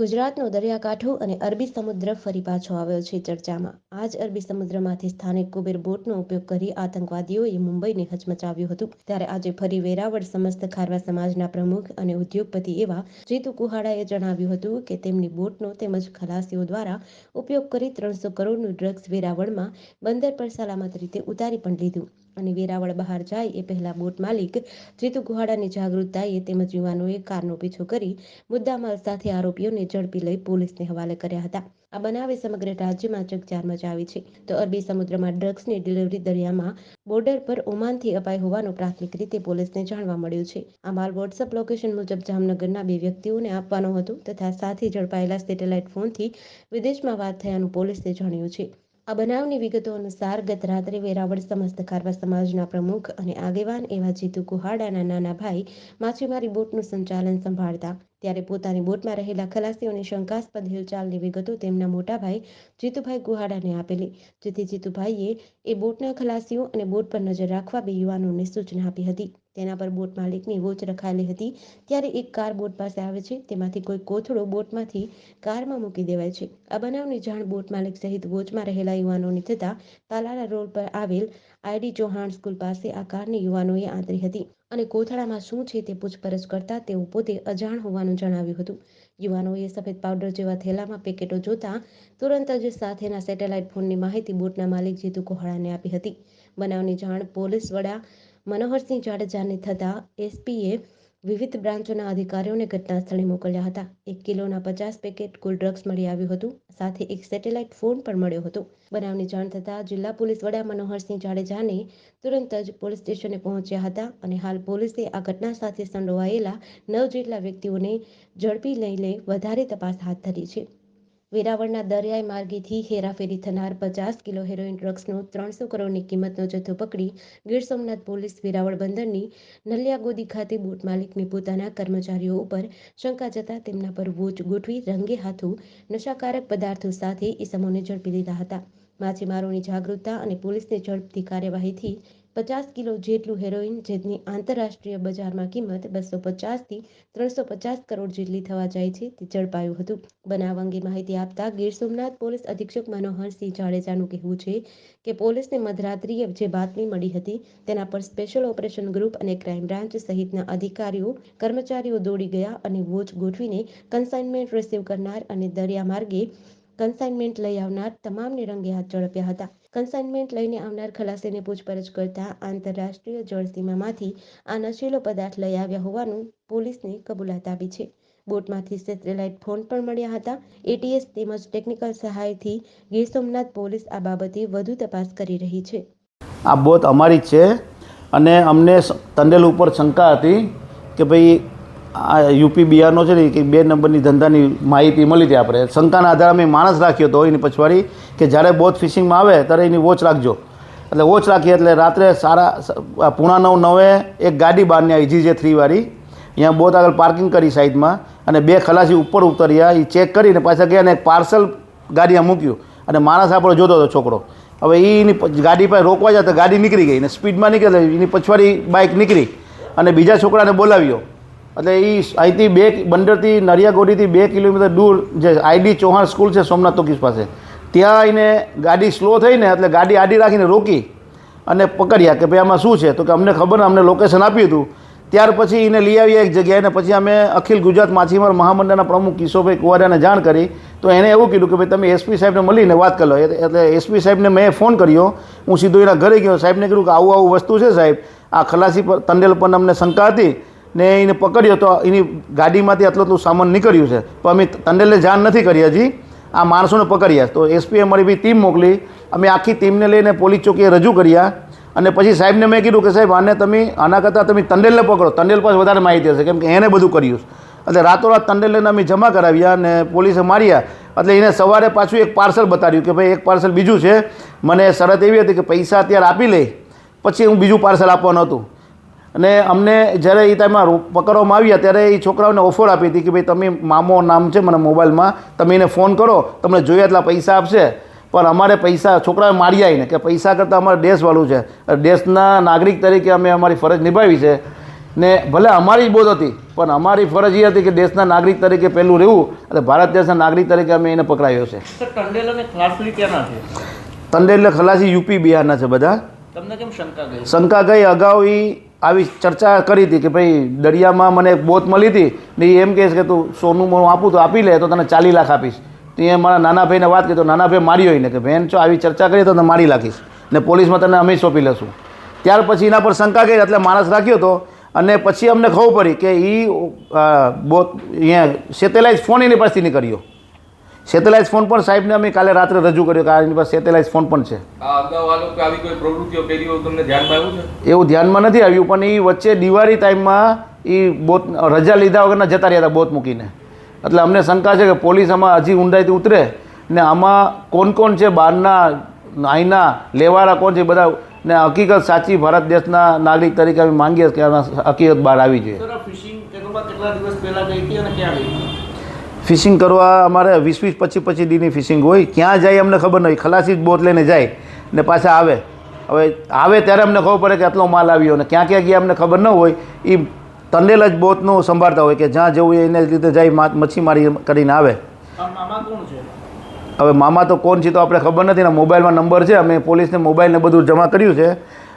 ગુજરાતનો દરિયાકાંઠો અને અરબી સમુદ્ર ફરી પાછો આવ્યો છે ચર્ચામાં. આ જ અરબી સમુદ્રમાંથી સ્થાનિક કુબેર બોટનો ઉપયોગ કરી આતંકવાદીઓએ મુંબઈને હચમચાવ્યું હતું. ત્યારે આજે ફરી વેરાવળ સમસ્ત ખારવા સમાજના પ્રમુખ અને ઉદ્યોગપતિ એવા જીતુ કુહાડાએ જણાવ્યું હતું કે તેમની બોટનો તેમજ ખલાસીઓ દ્વારા ઉપયોગ કરી ત્રણસો કરોડનું ડ્રગ્સ વેરાવળમાં બંદર પર સલામત રીતે ઉતારી પણ લીધું. અને વેરાવળ બહાર જાય એ પહેલા બોટ માલિક જીતુ ગુહાડાની જાગૃતતાએ તેમજ યુવાનોએ કારનો પીછો કરી મુદ્દામાલ સાથે આરોપીઓને ઝડપી લઈ પોલીસને હવાલે કર્યા હતા. આ બનાવે સમગ્ર રાજ્યમાં ચકચાર મચાવી છે. તો અરબી સમુદ્રમાં ડ્રગ્સની ડિલિવરી દરિયામાં બોર્ડર પર ઓમાનથી અપાઈ હોવાનું પ્રાથમિક રીતે પોલીસને જાણવા મળ્યું છે. આ માલ વોટ્સઅપ લોકેશન મુજબ જામનગરના બે વ્યક્તિઓને આપવાનો હતો તથા સાથે ઝડપાયેલા સેટેલાઇટ ફોનથી વિદેશમાં વાત થયાનું પોલીસને જાણ્યું છે. આ બનાવની વિગતો અનુસાર ગત રાત્રે વેરાવળ સમસ્ત ખારવા સમાજના પ્રમુખ અને આગેવાન એવા જીતુ કુહાડાના નાના ભાઈ માછીમારી બોટનું સંચાલન સંભાળતા ત્યારે પોતાની બોટમાં રહેલા ખલાસીઓની શંકાસ્પદ હિલચાલની વિગતો તેમના મોટાભાઈ જીતુભાઈ ગુહાડાને આપેલી, જેથી જીતુભાઈએ એ બોટના ખલાસીઓ અને બોટ પર નજર રાખવા બે યુવાનોને સૂચના આપી હતી. તેના પર બોટ માલિકની વોચ રખાયેલી હતી, ત્યારે એક કાર બોટ પાસે આવે છે, તેમાંથી કોઈ કોથળો બોટમાંથી કારમાં મૂકી દેવાય છે. આ બનાવની જાણ બોટ માલિક સહિત વોચમાં રહેલા યુવાનોની થતાં તાલાળા રોડ પર આવેલ આઈડી ચૌહાણ સ્કૂલ પાસે આ કારની યુવાનોએ આંતરી હતી. અને કોથળામાં શું છે તે પૂછપરછ કરતા તેઓ પોતે અજાણ હોવાનું જણાવ્યું હતું. યુવાનોએ સફેદ પાવડર જેવા થેલામાં પેકેટો જોતા તુરંત જ સાથેના સેટેલાઇટ ફોનની માહિતી બોટના માલિક જીતુ કોહળાને આપી હતી. બનાવની જાણ પોલીસ વડા મનોહરસિંહ જાડેજાને થતાં એસપીએ વિવિધ બ્રાન્ચોના અધિકારીઓને ઘટનાસ્થળે મોકલ્યા હતા. એક કિલોના પચાસ પેકેટ કુલ ડ્રગ્સ મળી આવ્યું હતું. સાથે એક સેટેલાઇટ ફોન પણ મળ્યો હતો. બનાવની જાણ થતાં જિલ્લા પોલીસ વડા મનોહરસિંહ જાડેજાને તુરંત જ પોલીસ સ્ટેશને પહોંચ્યા હતા અને હાલ પોલીસે આ ઘટના સાથે સંડોવાયેલા નવ જેટલા વ્યક્તિઓને ઝડપી લઈ લઈ વધારે તપાસ હાથ ધરી છે. વેરાવળના દરિયાઈ માર્ગેથી હેરાફેરી થનાર પચાસ કિલો હેરોઇન ડ્રગ્સનો ત્રણસો કરોડની કિંમતનો જથ્થો પકડી ગીર સોમનાથ પોલીસ વેરાવળ બંદરની નલિયાગોદી ખાતે બોટ માલિકને પોતાના કર્મચારીઓ ઉપર શંકા જતા તેમના પર વોચ ગોઠવી રંગે હાથું નશાકારક પદાર્થો સાથે ઇસમોને ઝડપી લીધા હતા. માછીમારોની જાગૃતતા અને પોલીસની ઝડપથી કાર્યવાહીથી પચાસ કિલો જેટલું હેરોઇન, જેની આંતરરાષ્ટ્રીય બજારમાં કિંમત બસો પચાસથી ત્રણસો પચાસ કરોડ જેટલી થવા જાય છે, તે ઝડપાયું હતું. બનાવ અંગે માહિતી આપતા ગીર સોમનાથ પોલીસ અધિક્ષક મનોહરસિંહ જાડેજાનું કહેવું છે કે પોલીસને મધરાત્રિએ જે બાતમી મળી હતી, તેના પર સ્પેશિયલ ઓપરેશન ગ્રુપ અને ક્રાઇમ બ્રાન્ચ સહિતના અધિકારીઓ, કર્મચારીઓ દોડી ગયા અને વોચ ગોઠવીને કન્સાઇનમેન્ટ રિસીવ કરનાર અને દરિયા માર્ગે કન્સાઇનમેન્ટ લઈ આવનાર તમામને રંગે હાથ ઝડપ્યા હતા. કન્સાઇનમેન્ટ લઈને આવનાર ખલાસીને પૂછપરછ કરતા આંતરરાષ્ટ્રીય જળસીમામાંથી આ નશીલો પદાર્થ લઈ આવ્યા હોવાનું પોલીસને કબૂલાત આપી છે. બોટમાંથી સેટેલાઇટ ફોન પણ મળ્યા હતા. એટીએસ તેમજ ટેકનિકલ સહાયથી ગીર સોમનાથ પોલીસ આ બાબતે વધુ તપાસ કરી રહી છે. આ બોટ અમારી છે અને અમને તંડેલ ઉપર શંકા હતી કે ભાઈ આ યુપી બિહારનો છે ને કે બે નંબરની ધંધાની માહિતી મળી હતી આપણે. શંકાના આધારે અમે માણસ રાખ્યો હતો એની પછવાડી કે જ્યારે બોટ ફિશિંગમાં આવે ત્યારે એની વોચ રાખજો. એટલે વોચ રાખીએ એટલે રાત્રે સારા પૂણા નવ નવે એક ગાડી બહારની આવી જી જે થ્રીવાળી અહીંયા બોટ આગળ પાર્કિંગ કરી સાઈડમાં અને બે ખલાસી ઉપર ઉતર્યા. એ ચેક કરીને પાછા ગયા અને એક પાર્સલ ગાડીમાં મૂક્યું. અને માણસ આપણો જોતો હતો, છોકરો. હવે એની ગાડી પાસે રોકવા જતા ગાડી નીકળી ગઈ અને સ્પીડમાં નીકળે એની પછવાડી બાઇક નીકળી. અને બીજા છોકરાને બોલાવ્યો. એટલે એ અહીંથી બે બંદરથી નરિયાગોડીથી બે કિલોમીટર દૂર જે આઈડી ચૌહાણ સ્કૂલ છે સોમનાથ તોકીસ પાસે. ત્યાં આવીને ગાડી સ્લો થઈને, એટલે ગાડી આડી રાખીને રોકી અને પકડ્યા કે ભાઈ આમાં શું છે? તો કે અમને ખબર અમને લોકેશન આપ્યું હતું. ત્યાર પછી એને લઈ આવ્યા એક જગ્યાએ અને પછી અમે અખિલ ગુજરાત માછીમાર મહામંડળના પ્રમુખ કિશોરભાઈ કુવારિયાને જાણ કરી. તો એણે એવું કીધું કે ભાઈ તમે એસપી સાહેબને મળીને વાત કરી એટલે એસપી સાહેબને મેં ફોન કર્યો. હું સીધો એના ઘરે ગયો. સાહેબને કીધું કે આવું આવું વસ્તુ છે સાહેબ. આ ખલાસી પર તંડેલ પર અમને શંકા હતી. ને એને પકડ્યો તો એની ગાડીમાંથી આટલું આટલું સામાન નીકળ્યું છે. પણ અમે તંડેલને જાણ નથી કરી હજી. આ માણસોને પકડ્યા. તો એસપીએ અમારી બી ટીમ મોકલી. અમે આખી ટીમને લઈને પોલીસ ચોકીએ રજૂ કર્યા. અને પછી સાહેબને મેં કીધું કે સાહેબ, આને તમે, આના કરતાં તમે તંડેલને પકડો. તંડેલ પાસે વધારે માહિતી હશે. કેમ કે એને બધું કર્યું એટલે રાતોરાત તંડેલને અમે જમા કરાવ્યા અને પોલીસે માર્યા. એટલે એને સવારે પાછું એક પાર્સલ બતાવ્યું કે ભાઈ, એક પાર્સલ બીજું છે. મને શરત એવી હતી કે પૈસા અત્યારે આપી લે. પછી હું બીજું પાર્સલ આપવાનું હતું. અને અમને જ્યારે એ ટાઈમમાં પકડવામાં આવ્યા ત્યારે એ છોકરાઓને ઓફર આપી હતી કે ભાઈ તમે મામો નામ છે મને મોબાઈલમાં તમે એને ફોન કરો તમને જોઈએ એટલા પૈસા આપશે. પણ અમારે પૈસા છોકરાએ મારી આવીને કે પૈસા કરતાં અમારે દેશવાળું છે. દેશના નાગરિક તરીકે અમે અમારી ફરજ નિભાવી છે. ને ભલે અમારી જ બોધ હતી પણ અમારી ફરજ એ હતી કે દેશના નાગરિક તરીકે પહેલું રહેવું અને ભારત દેશના નાગરિક તરીકે અમે એને પકડાયો છે. તંડેલ અને ખલાસી યુપી બિહારના છે બધા. તમને કેમ શંકા ગઈ? શંકા ગઈ અગાઉ એ આવી ચર્ચા કરી હતી કે ભાઈ, દરિયામાં મને બોત મળી હતી ને એ એમ કહેશ કે તું સોનું મોનું આપું તો આપી લે, તો તને ચાલી લાખ આપીશ. તો એ મારા નાના ભાઈને વાત કરી તો નાના ભાઈ માર્યો એને કે, બેન છો આવી ચર્ચા કરી તો તને મારી લાખીશ ને પોલીસમાં તને અમે સોંપી લેશું. ત્યાર પછી એના પર શંકા ગઈ એટલે માણસ રાખ્યો હતો અને પછી અમને ખબર પડી કે એ બોત અહીંયા સેટેલાઇટ ફોન એની પાસેથી નહીં કર્યો સેટેલાઇટ ફોન પણ સાહેબને અમે કાલે રાત્રે રજૂ કર્યો કે આની પાસે સેટેલાઇટ ફોન પણ છે. એવું ધ્યાનમાં નથી આવ્યું પણ એ વચ્ચે દિવાળી ટાઈમમાં એ બોત રજા લીધા વગરના જતા રહ્યા હતા બોત મૂકીને. એટલે અમને શંકા છે કે પોલીસ આમાં હજી ઊંડાઈથી ઉતરે ને આમાં કોણ કોણ છે બહારના અહીંના લેવાળા કોણ છે બધા ને હકીકત સાચી ભારત દેશના નાગરિક તરીકે અમે માંગીએ છીએ કે હકીકત બહાર આવી જોઈએ. ફિશિંગ કેટલા દિવસ પહેલા ગઈ હતી અને ક્યાં ગઈ હતી? ફિશિંગ કરવા અમારે વીસ વીસ પચીસ પચીસ દીની ફિશિંગ હોય ક્યાં જાય અમને ખબર નહીં. ખલાસી જ બોટ લઈને જાય ને પાછા આવે. હવે આવે ત્યારે અમને ખબર પડે કે આટલો માલ આવ્યો ને ક્યાં ક્યાં ગયા અમને ખબર ન હોય. એ તંડેલ જ બોટનું સંભાળતા હોય કે જ્યાં જવું હોય એને લીધે જાય મચ્છીમારી કરીને આવે. હવે મામા તો કોણ છે તો આપણે ખબર નથી ને મોબાઈલમાં નંબર છે અમે પોલીસને મોબાઈલને બધું જમા કર્યું છે.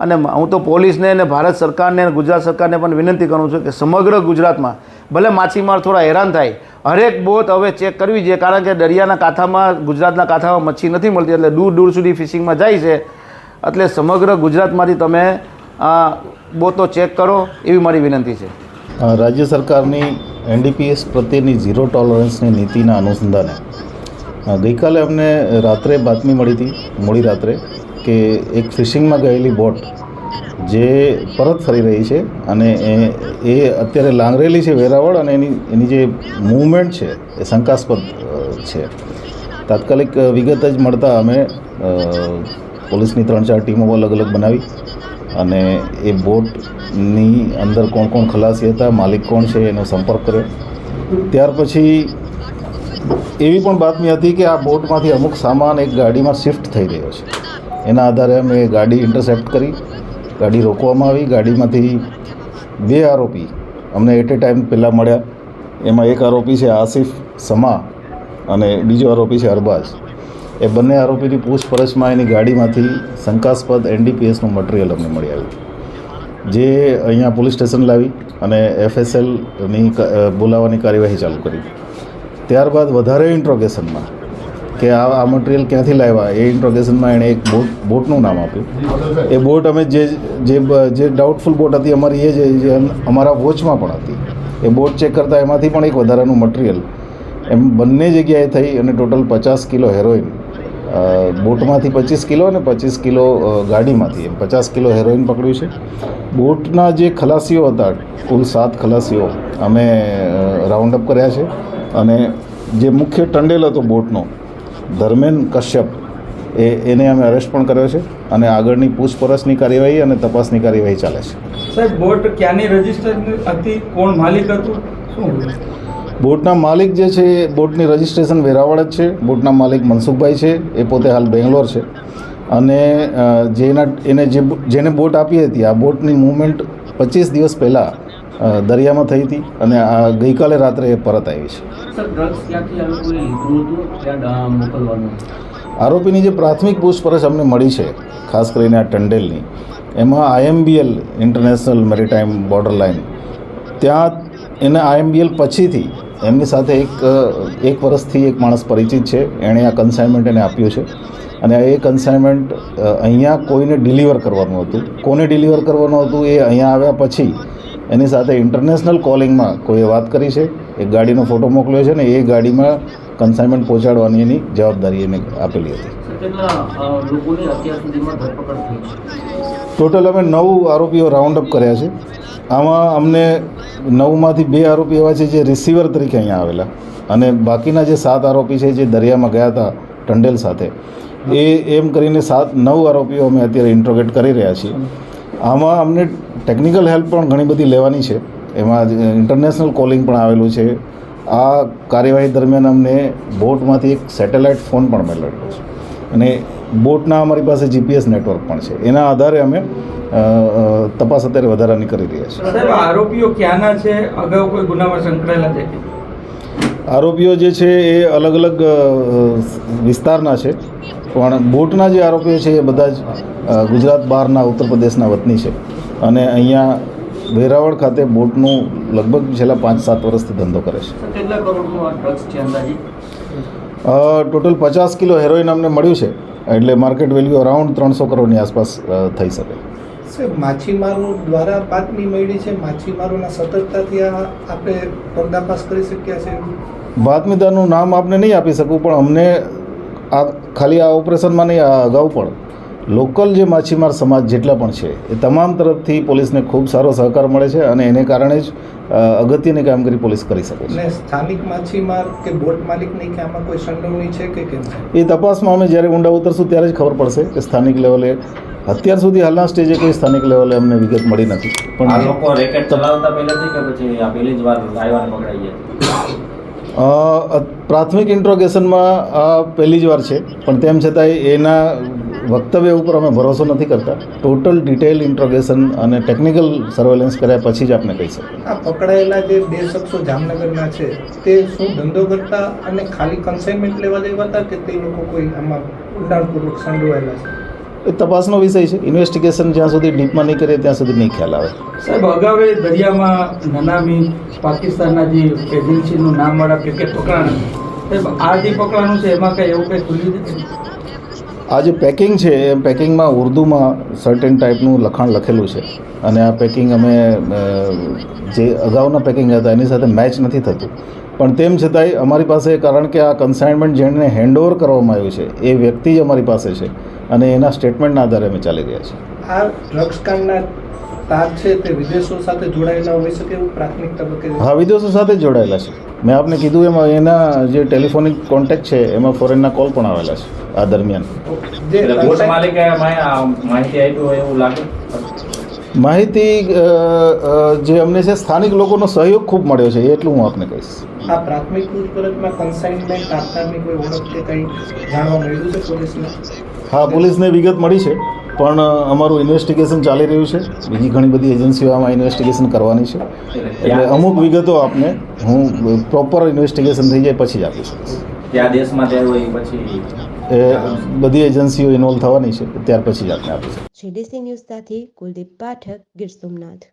અને હું તો પોલીસને અને ભારત સરકારને અને ગુજરાત સરકારને પણ વિનંતી કરું છું કે સમગ્ર ગુજરાતમાં ભલે માછીમાર થોડા હેરાન થાય, હરેક બોટ હવે ચેક કરવી જોઈએ, કારણ કે દરિયાના કાંઠામાં, ગુજરાતના કાંઠામાં મચ્છી નથી મળતી, એટલે દૂર દૂર સુધી ફિશિંગમાં જાય છે. એટલે સમગ્ર ગુજરાતમાંથી તમે આ બોટો ચેક કરો, એવી મારી વિનંતી છે. રાજ્ય સરકારની એનડીપીએસ પ્રત્યેની ઝીરો ટોલરન્સની નીતિના અનુસંધાને. ગઈકાલે અમને રાત્રે બાતમી મળી હતી, મોડી રાત્રે. કે એક ફિશિંગમાં ગયેલી બોટ જે પરત ફરી રહી છે અને એ અત્યારે લાંગરેલી છે વેરાવળ અને એની એની જે મૂવમેન્ટ છે એ શંકાસ્પદ છે. તાત્કાલિક વિગત જ મળતા અમે પોલીસની ત્રણ ચાર ટીમો અલગ અલગ બનાવી અને એ બોટની અંદર કોણ કોણ ખલાસી હતા, માલિક કોણ છે એનો સંપર્ક કર્યો. ત્યાર પછી એવી પણ બાતમી હતી કે આ બોટમાંથી અમુક સામાન એક ગાડીમાં શિફ્ટ થઈ રહ્યો છે. એના આધારે અમે ગાડી ઇન્ટરસેપ્ટ કરી, ગાડી રોકવામાં આવી. ગાડીમાંથી બે આરોપી અમને એટ એ ટાઈમ પહેલાં મળ્યા. એમાં એક આરોપી છે આસિફ સમા અને બીજો આરોપી છે અરબાઝ. એ બંને આરોપીની પૂછપરછમાં એની ગાડીમાંથી શંકાસ્પદ એનડીપીએસનું મટીરિયલ અમને મળી આવ્યું. જે અહીંયા પોલીસ સ્ટેશન લાવી અને એફએસએલની બોલાવવાની કાર્યવાહી ચાલુ કરી. ત્યારબાદ વધારે ઇન્ટ્રોગેશનમાં કે આ આ મટીરિયલ ક્યાંથી લાવ્યા? એ ઇન્ટ્રોગેશનમાં એણે એક બોટ બોટનું નામ આપ્યું. એ બોટ અમે જે જે જે ડાઉટફુલ બોટ હતી, અમારી એ જે અમારા વોચમાં પણ હતી. એ બોટ ચેક કરતાં એમાંથી પણ એક વધારાનું મટીરિયલ એમ બંને જગ્યાએ થઈ અને ટોટલ પચાસ કિલો હેરોઇન બોટમાંથી પચીસ કિલો અને પચીસ કિલો ગાડીમાંથી. એમ પચાસ કિલો હેરોઇન પકડ્યું છે. બોટના જે ખલાસીઓ હતા, કુલ સાત ખલાસીઓ, અમે રાઉન્ડ અપ કર્યા છે. અને જે મુખ્ય ટંડેલ હતો બોટનો ધર્મેન કશ્યપ. એ એને અમે અરેસ્ટ પણ કર્યો છે અને આગળની પૂછપરછની કાર્યવાહી અને તપાસની કાર્યવાહી ચાલે છે. સાહેબ બોટ ક્યાંની રજિસ્ટર હતી? કોણ માલિક હતું? શું બોટના માલિક જે છે એ બોટની રજિસ્ટ્રેશન વેરાવળ જ છે. બોટના માલિક મનસુખભાઈ છે. એ પોતે હાલ બેંગ્લોર છે. અને જેના એને જે જેને બોટ આપી હતી આ બોટની મૂવમેન્ટ પચીસ દિવસ પહેલાં દરિયામાં થઈ હતી અને આ ગઈકાલે રાત્રે એ પરત આવી છે. આરોપીની જે પ્રાથમિક પૂછપરછ અમને મળી છે ખાસ કરીને આ ટંડેલની એમાં IMBL international maritime border line ત્યાં એને આઈએમબીએલ પછીથી એમની સાથે એક એક વર્ષથી એક માણસ પરિચિત છે એણે આ કન્સાઇનમેન્ટ એને આપ્યું છે. અને એ કન્સાઇનમેન્ટ અહીંયા કોઈને ડિલિવર કરવાનું હતું. કોને ડિલિવર કરવાનું હતું એ અહીંયા આવ્યા પછી એની સાથે ઇન્ટરનેશનલ કોલિંગમાં કોઈએ વાત કરી છે એક ગાડીનો ફોટો મોકલ્યો છે ને એ ગાડીમાં કન્સાઇનમેન્ટ પહોંચાડવાની એની જવાબદારી એને આપેલી હતી. ટોટલ અમે નવ આરોપીઓ રાઉન્ડ અપ કર્યા છે. આમાં અમને નવમાંથી બે આરોપી એવા છે જે રિસીવર તરીકે અહીંયા આવેલા અને બાકીના જે સાત આરોપી છે જે દરિયામાં ગયા હતા ટંડેલ સાથે એ એમ કરીને સાત નવ આરોપીઓ અમે અત્યારે ઇન્ટ્રોગેટ કરી રહ્યા છીએ. આમાં અમને ટેકનિકલ હેલ્પ પણ ઘણી બધી લેવાની છે. એમાં ઇન્ટરનેશનલ કોલિંગ પણ આવેલું છે. આ કાર્યવાહી દરમિયાન અમને બોટમાંથી એક સેટેલાઇટ ફોન પણ મળેલો છે. અને બોટના અમારી પાસે જીપીએસ નેટવર્ક પણ છે. એના આધારે અમે તપાસ અત્યારે વધારાની કરી રહ્યા છે સાહેબ આરોપીઓ ક્યાંના છે? અગાઉ કોઈ ગુનામાં સંકળાયેલા છે આરોપીઓ જે છે એ અલગ અલગ વિસ્તારના છે. પણ બોટના જે આરોપીઓ છે એ બધા જ ગુજરાત બહારના ઉત્તર પ્રદેશના વતની છે. અને અહીંયા વેરાવળ ખાતે બોટનું લગભગ છેલ્લા પાંચ સાત વર્ષથી ધંધો કરે છે. કેટલા કરોડનું આ ડ્રગ્સ છે અંદાજિત અ, ટોટલ પચાસ કિલો હેરોઇન અમને મળ્યું છે. એટલે માર્કેટ વેલ્યુ અરાઉન્ડ ત્રણસો કરોડની આસપાસ થઈ શકે. સાહેબ માછીમારો દ્વારા બાતમી મળી છે. માછીમારોના સતર્કતાથી આપણે પર્દાફાશ કરી શક્યા છે. બાતમીદારનું નામ આપને નહીં આપી શકું પણ અમને આ ખાલી આ ઓપરેશનમાં નહીં આ અગાઉ પણ. લોકલ જે માછીમાર સમાજ જેટલા પણ છે એ તમામ તરફથી પોલીસને ખૂબ સારો સહકાર મળે છે અને એને કારણે જ અગત્યની કામગીરી પોલીસ કરી શકે છે. સ્થાનિક માછીમાર કે બોટ માલિકની કે આમાં કોઈ સંડોવણી છે કે કેમ એ તપાસમાં અમે જ્યારે ઊંડા ઉતરશું ત્યારે જ ખબર પડશે કે સ્થાનિક લેવલે અત્યાર સુધી હાલના સ્ટેજે કોઈ સ્થાનિક લેવલે અમને વિગત મળી નથી. આ પણ લોકો રેકેટ ચલાવતા પહેલાથી કે પછી આ પહેલી જ વાર આવ્યા પકડાઈ ગયા? પ્રાથમિક ઇન્ટ્રોગેશનમાં પહેલી જ વાર છે. પણ તેમ છતાંય એના વક્તવ્ય ઉપર અમે ભરોસો નથી કરતા. ટોટલ ડિટેલ ઇન્ટ્રોગેશન અને ટેકનિકલ સર્વેલન્સ કર્યા પછી જ આપણે કહી શકીએ. આ પકડાયેલા જે બે શખ્સો જામનગરના છે, તે શું ધંધો કરતા અને ખાલી કન્સાઇનમેન્ટ લેવા દેવા હતા કે તે લોકો કોઈ આમાં ઊંડાણપૂર્વક સંડોવાયેલા છે? એ તપાસનો વિષય છે. ઇન્વેસ્ટિગેશન જ્યાં સુધી ડીપમાં નહીં કરીએ ત્યાં સુધી નહીં ખ્યાલ આવે. સાહેબ અગાઉ દરિયામાં નનામી પાકિસ્તાનના જે એજન્સીનું નામવાળા પેકેટ પકડાણ સાહેબ આ જે પકડાણું છે એમાં કંઈ એવું કંઈ ખુલ્યું છે આ જે પેકિંગ છે એ પેકિંગમાં ઉર્દુમાં સર્ટેન ટાઈપનું લખાણ લખેલું છે. અને આ પેકિંગ અમે જે અગાઉના પેકિંગ હતા એની સાથે મેચ નથી થતું. પણ તેમ છતાંય અમારી પાસે કારણ કે આ કન્સાઇનમેન્ટ જેણે હેન્ડઓવર કરવામાં આવ્યું છે એ વ્યક્તિ જ અમારી પાસે છે. અને એના સ્ટેટમેન્ટના આધારે અમે ચાલી રહ્યા છીએ. આ ડ્રગ્સ કાંડના તાર છે તે વિદેશો સાથે જોડાયેલા હોઈ શકે એવું પ્રાથમિક તબક્કે? હા વિદેશો સાથે જોડાયેલા છે. મેં આપને કીધું એમાં એના જે ટેલિફોનિક કોન્ટેક્ટ છે એમાં ફોરેનના કોલ પણ આવેલા છે આ દરમિયાન. જે માલિકે માહિતી આપી હોય એવું લાગે? માહિતી જે અમને છે સ્થાનિક લોકોનો સહયોગ ખૂબ મળ્યો છે એટલું હું આપને કહીશ. આ પ્રાથમિક પૂછપરછમાં કન્સાઇનમેન્ટ આપનારની કોઈ ઓળખ કે કંઈ જાણવા મળ્યું છે પોલીસને? હા પોલીસને વિગત મળી છે પણ અમારું ઇન્વેસ્ટિગેશન ચાલી રહ્યું છે. બીજી ઘણી બધી એજન્સીઓ આમાં ઇન્વેસ્ટિગેશન કરવાની છે. એટલે અમુક વિગતો આપને હું પ્રોપર ઇન્વેસ્ટિગેશન થઈ જાય પછી જ આપી શકીશ. ત્યાં દેશમાં જાય હોય પછી એ બધી એજન્સીઓ ઇન્વોલ્વ થવાની છે ત્યાર પછી જ આપને આપીશું જીડીસી ન્યૂઝ સાથે કુલદીપ પાઠક ગીર સોમનાથ.